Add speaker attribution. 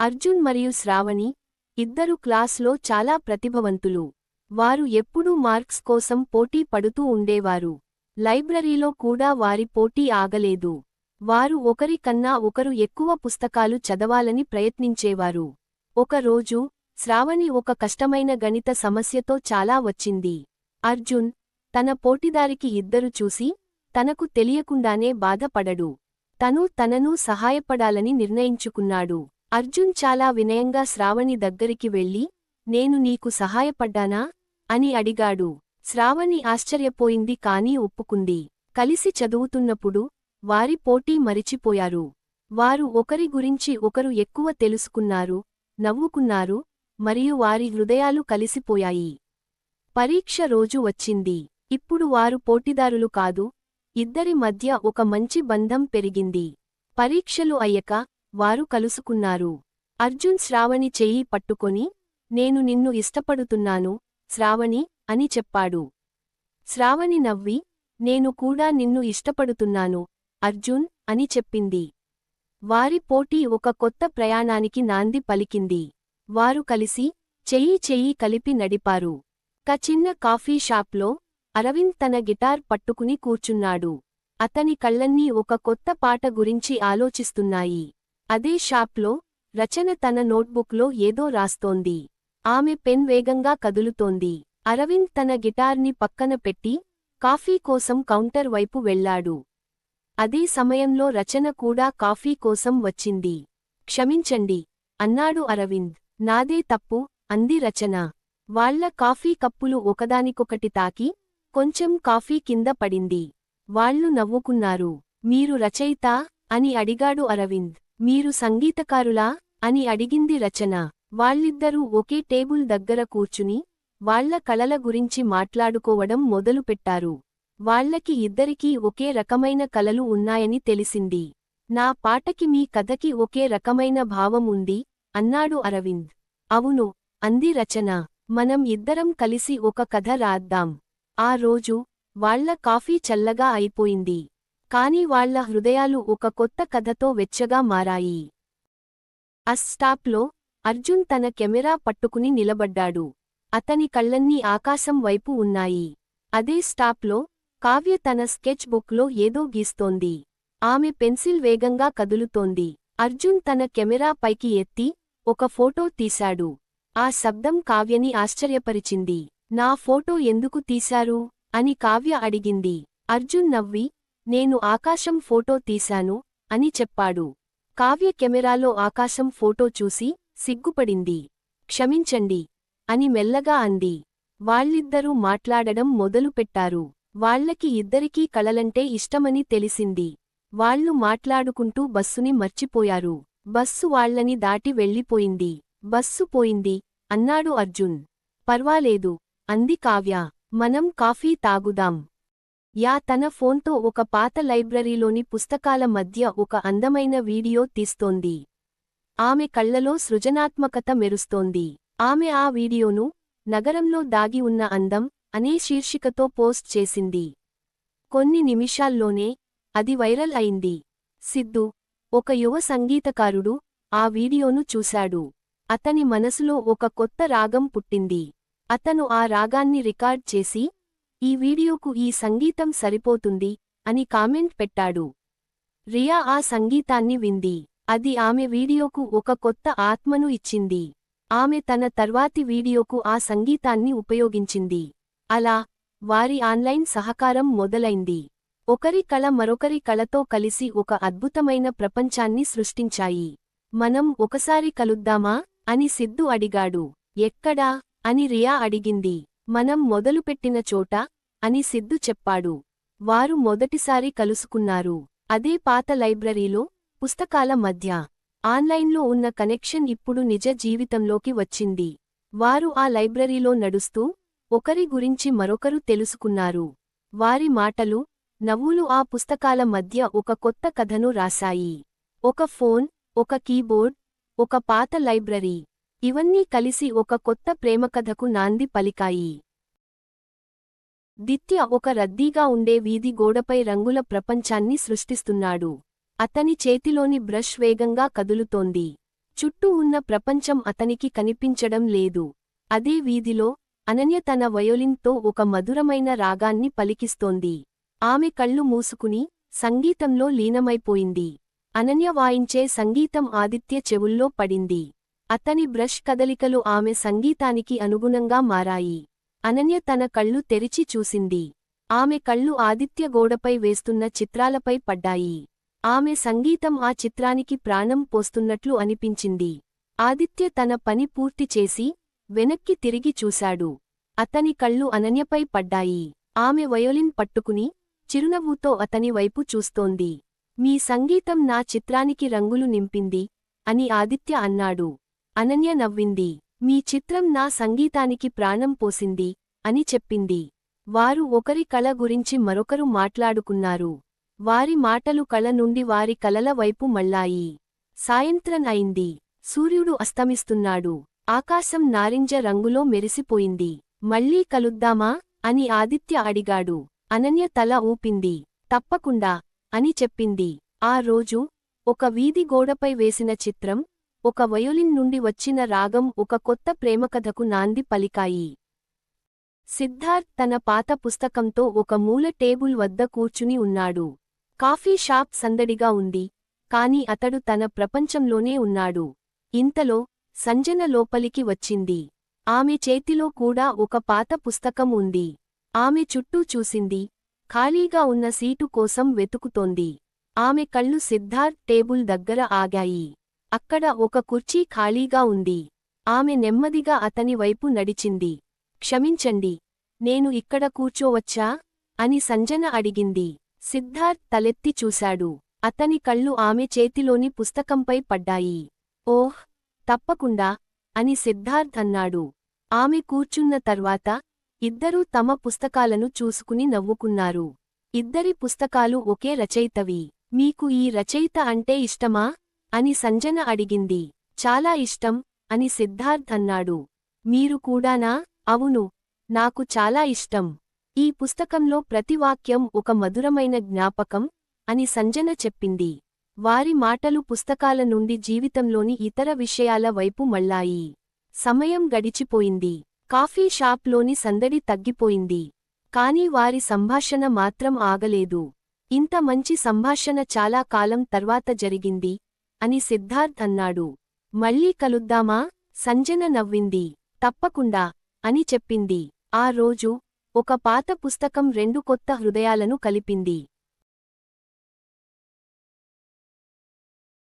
Speaker 1: అర్జున్ మరియు శ్రావణి ఇద్దరు క్లాస్లో చాలా ప్రతిభవంతులు. వారు ఎప్పుడూ మార్క్స్ కోసం పోటీ పడుతూ ఉండేవారు. లైబ్రరీలో కూడా వారి పోటీ ఆగలేదు. వారు ఒకరి కన్నా ఒకరు ఎక్కువ పుస్తకాలు చదవాలని ప్రయత్నించేవారు. ఒకరోజు శ్రావణి ఒక కష్టమైన గణిత సమస్యతో చాలా వచ్చింది. అర్జున్ తన పోటీదారికి ఇద్దరు చూసి తనకు తెలియకుండానే బాధపడడు. తను తనను సహాయపడాలని నిర్ణయించుకున్నాడు. అర్జున్ చాలా వినయంగా శ్రావణి దగ్గరికి వెళ్ళి నేను నీకు సహాయపడ్డానా? అని అడిగాడు. శ్రావణి ఆశ్చర్యపోయింది కాని ఒప్పుకుంది. కలిసి చదువుతున్నప్పుడు వారి పోటీ మరిచిపోయారు. వారు ఒకరి గురించి ఒకరు ఎక్కువ తెలుసుకున్నారు నవ్వుకున్నారు మరియు వారి హృదయాలు కలిసిపోయాయి. పరీక్ష రోజు వచ్చింది. ఇప్పుడు వారు పోటీదారులు కాదు ఇద్దరి మధ్య ఒక మంచి బంధం పెరిగింది. పరీక్షలు అయ్యక వారు కలుసుకున్నారు. అర్జున్ శ్రావణి చెయ్యి పట్టుకొని నేను నిన్ను ఇష్టపడుతున్నాను శ్రావణి అని చెప్పాడు. శ్రావణి నవ్వి నేను కూడా నిన్ను ఇష్టపడుతున్నాను అర్జున్ అని చెప్పింది. వారి పోటీ ఒక కొత్త ప్రయాణానికి నాంది పలికింది. వారు కలిసి చెయ్యి చెయ్యి కలిపి నడిపారు. క చిన్న కాఫీ షాప్లో అరవింద్ తన గిటార్ పట్టుకుని కూర్చున్నాడు. అతని కళ్ళన్నీ ఒక కొత్త పాట గురించి ఆలోచిస్తున్నాయి. అదే షాప్లో రచన తన నోట్బుక్లో ఏదో రాస్తోంది. ఆమె పెన్ వేగంగా కదులుతోంది. అరవింద్ తన గిటార్ని పక్కన పెట్టి కాఫీ కోసం కౌంటర్ వైపు వెళ్ళాడు అదే సమయంలో రచన కూడా కాఫీ కోసం వచ్చింది. క్షమించండి అన్నాడు అరవింద్. నాదే తప్పు అంది రచన. వాళ్ళ కాఫీ కప్పులు ఒకదానికొకటి తాకి కొంచెం కాఫీ కింద పడింది. వాళ్ళు నవ్వుకున్నారు. మీరు రచయితా అని అడిగాడు అరవింద్. మీరు సంగీతకారులా? అని అడిగింది రచన. వాళ్ళిద్దరూ ఒకే టేబుల్ దగ్గర కూర్చుని వాళ్ళ కళల గురించి మాట్లాడుకోవడం మొదలుపెట్టారు. వాళ్ళకి ఇద్దరికీ ఒకే రకమైన కలలు ఉన్నాయని తెలిసింది. నా పాటకి మీ కథకి ఒకే రకమైన భావం ఉంది అన్నాడు అరవింద్. అవును అంది రచన. మనం ఇద్దరం కలిసి ఒక కథ రాద్దాం. ఆ రోజు వాళ్ళ కాఫీ చల్లగా అయిపోయింది. కాని వాళ్ళ హృదయాలు ఒక కొత్త కథతో వెచ్చగా మారాయి. అస్ స్టాప్లో అర్జున్ తన కెమెరా పట్టుకుని నిలబడ్డాడు. అతని కళ్ళన్నీ ఆకాశం వైపు ఉన్నాయి. అదే స్టాప్లో కావ్య తన స్కెచ్ బుక్లో ఏదో గీస్తోంది. ఆమె పెన్సిల్ వేగంగా కదులుతోంది. అర్జున్ తన కెమెరా పైకి ఎత్తి ఒక ఫోటో తీశాడు. ఆ శబ్దం కావ్యని ఆశ్చర్యపరిచింది. నా ఫోటో ఎందుకు తీశారు? అని కావ్య అడిగింది. అర్జున్ నవ్వి నేను ఆకాశం ఫోటో తీశాను అని చెప్పాడు. కావ్య కెమెరాలో ఆకాశం ఫోటో చూసి సిగ్గుపడింది. క్షమించండి అని మెల్లగా అంది. వాళ్ళిద్దరూ మాట్లాడడం మొదలుపెట్టారు వాళ్ళకి ఇద్దరికీ కళలంటే ఇష్టమని తెలిసింది. వాళ్ళు మాట్లాడుకుంటూ బస్సుని మర్చిపోయారు. బస్సు వాళ్ళని దాటి వెళ్ళిపోయింది. బస్సు పోయింది అన్నాడు అర్జున్. పర్వాలేదు అంది కావ్య. మనం కాఫీ తాగుదాం. యా తన ఫోన్తో ఒక పాత లైబ్రరీలోని పుస్తకాల మధ్య ఒక అందమైన వీడియో తీస్తోంది. ఆమె కళ్ళలో సృజనాత్మకత మెరుస్తోంది. ఆమె ఆ వీడియోను నగరంలో దాగి ఉన్న అందం అనే శీర్షికతో పోస్ట్ చేసింది. కొన్ని నిమిషాల్లోనే అది వైరల్ అయింది. సిద్ధు ఒక యువ సంగీతకారుడు ఆ వీడియోను చూశాడు. అతని మనసులో ఒక కొత్త రాగం పుట్టింది. అతను ఆ రాగాన్ని రికార్డ్ చేసి ఈ వీడియోకు ఈ సంగీతం సరిపోతుంది అని కామెంట్ పెట్టాడు. రియా ఆ సంగీతాన్ని వింది. అది ఆమె వీడియోకు ఒక కొత్త ఆత్మను ఇచ్చింది. ఆమె తన తర్వాతి వీడియోకు ఆ సంగీతాన్ని ఉపయోగించింది. అలా వారి ఆన్లైన్ సహకారం మొదలైంది. ఒకరి కళ మరొకరి కళతో కలిసి ఒక అద్భుతమైన ప్రపంచాన్ని సృష్టించాయి. మనం ఒకసారి కలుద్దామా? అని సిద్ధు అడిగాడు. ఎక్కడా? అని రియా అడిగింది. మనం మొదలుపెట్టిన చోట అని సిద్ధు చెప్పాడు. వారు మొదటిసారి కలుసుకున్నారు. అదే పాత లైబ్రరీలో పుస్తకాల మధ్య ఆన్లైన్లో ఉన్న కనెక్షన్ ఇప్పుడు నిజ జీవితంలోకి వచ్చింది. వారు ఆ లైబ్రరీలో నడుస్తూ ఒకరి గురించి మరొకరు తెలుసుకున్నారు. వారి మాటలు నవ్వులు ఆ పుస్తకాల మధ్య ఒక కొత్త కథను రాశాయి. ఒక ఫోన్ ఒక కీబోర్డ్ ఒక పాత లైబ్రరీ. ఇవన్నీ కలిసి ఒక కొత్త ప్రేమకథకు నాంది పలికాయి. దిత్య ఒక రద్దీగా ఉండే వీధి గోడపై రంగుల ప్రపంచాన్ని సృష్టిస్తున్నాడు. అతని చేతిలోని బ్రష్ వేగంగా కదులుతోంది. చుట్టూ ఉన్న ప్రపంచం అతనికి కనిపించడం లేదు. అదే వీధిలో అనన్య తన వయోలిన్తో ఒక మధురమైన రాగాన్ని పలికిస్తోంది. ఆమె కళ్ళు మూసుకుని సంగీతంలో లీనమైపోయింది. అనన్య వాయించే సంగీతం ఆదిత్య చెవుల్లో పడింది. అతని బ్రష్ కదలికలు ఆమె సంగీతానికి అనుగుణంగా మారాయి. అనన్య తన కళ్ళు తెరిచి చూసింది. ఆమె కళ్ళు ఆదిత్య గోడపై వేస్తున్న చిత్రాలపై పడ్డాయి. ఆమె సంగీతం ఆ చిత్రానికి ప్రాణం పోస్తున్నట్లు అనిపించింది. ఆదిత్య తన పని పూర్తి చేసి వెనక్కి తిరిగి చూశాడు. అతని కళ్ళు అనన్యపై పడ్డాయి. ఆమె వయోలిన్ పట్టుకుని చిరునవ్వుతో అతని వైపు చూస్తోంది. మీ సంగీతం నా చిత్రానికి రంగులు నింపింది అని ఆదిత్య అన్నాడు. అనన్య నవ్వింది. మీ చిత్రం నా సంగీతానికి ప్రాణం పోసింది అని చెప్పింది. వారు ఒకరి కళ గురించి మరొకరు మాట్లాడుకున్నారు. వారి మాటలు కళ నుండి వారి కలల వైపు మళ్ళాయి. సాయంత్రం అయింది. సూర్యుడు అస్తమిస్తున్నాడు. ఆకాశం నారింజ రంగులో మెరిసిపోయింది. మళ్ళీ కలుద్దామా? అని ఆదిత్య అడిగాడు. అనన్య తల ఊపింది. తప్పకుండా అని చెప్పింది. ఆ రోజు ఒక వీధి గోడపై వేసిన చిత్రం ఒక వయోలిన్ నుండి వచ్చిన రాగం ఒక కొత్త ప్రేమకథకు నాంది పలికాయి. సిద్ధార్థ్ తన పాత పుస్తకంతో ఒక మూల టేబుల్ వద్ద కూర్చుని ఉన్నాడు. కాఫీ షాప్ సందడిగా ఉంది. కాని అతడు తన ప్రపంచంలోనే ఉన్నాడు. ఇంతలో సంజన లోపలికి వచ్చింది. ఆమె చేతిలో కూడా ఒక పాత పుస్తకం ఉంది. ఆమె చుట్టూ చూసింది. ఖాళీగా ఉన్న సీటు కోసం వెతుకుతోంది. ఆమె కళ్ళు సిద్ధార్థ్ టేబుల్ దగ్గర ఆగాయి. అక్కడ ఒక కుర్చీ ఖాళీగా ఉంది. ఆమె నెమ్మదిగా అతని వైపు నడిచింది. క్షమించండి నేను ఇక్కడ కూర్చోవచ్చా? అని సంజన అడిగింది. సిద్ధార్థ్ తలెత్తి చూశాడు. అతని కళ్ళు ఆమె చేతిలోని పుస్తకంపై పడ్డాయి. ఓహ్ తప్పకుండా అని సిద్ధార్థ్ అన్నాడు. ఆమె కూర్చున్న తర్వాత ఇద్దరూ తమ పుస్తకాలను చూసుకుని నవ్వుకున్నారు. ఇద్దరి పుస్తకాలు ఒకే రచయితవి. మీకు ఈ రచయిత అంటే ఇష్టమా? అని సంజన అడిగింది. చాలా ఇష్టం అని సిద్ధార్థ్ అన్నాడు. మీరు కూడానా? అవును. నాకు చాలా ఇష్టం. ఈ పుస్తకంలో ప్రతి వాక్యం ఒక మధురమైన జ్ఞాపకం అని సంజన చెప్పింది. వారి మాటలు పుస్తకాల నుండి జీవితంలోని ఇతర విషయాల వైపు మళ్ళాయి. సమయం గడిచిపోయింది. కాఫీ షాప్లోని సందడి తగ్గిపోయింది. కాని వారి సంభాషణ మాత్రం ఆగలేదు. ఇంత మంచి సంభాషణ చాలా కాలం తర్వాత జరిగింది. అని సిద్ధార్థ్ అన్నాడు. మళ్ళీ కలుద్దామా? సంజన నవ్వింది. తప్పకుండా అని చెప్పింది. ఆ రోజు ఒక పాత పుస్తకం రెండు కొత్త హృదయాలను కలిపింది.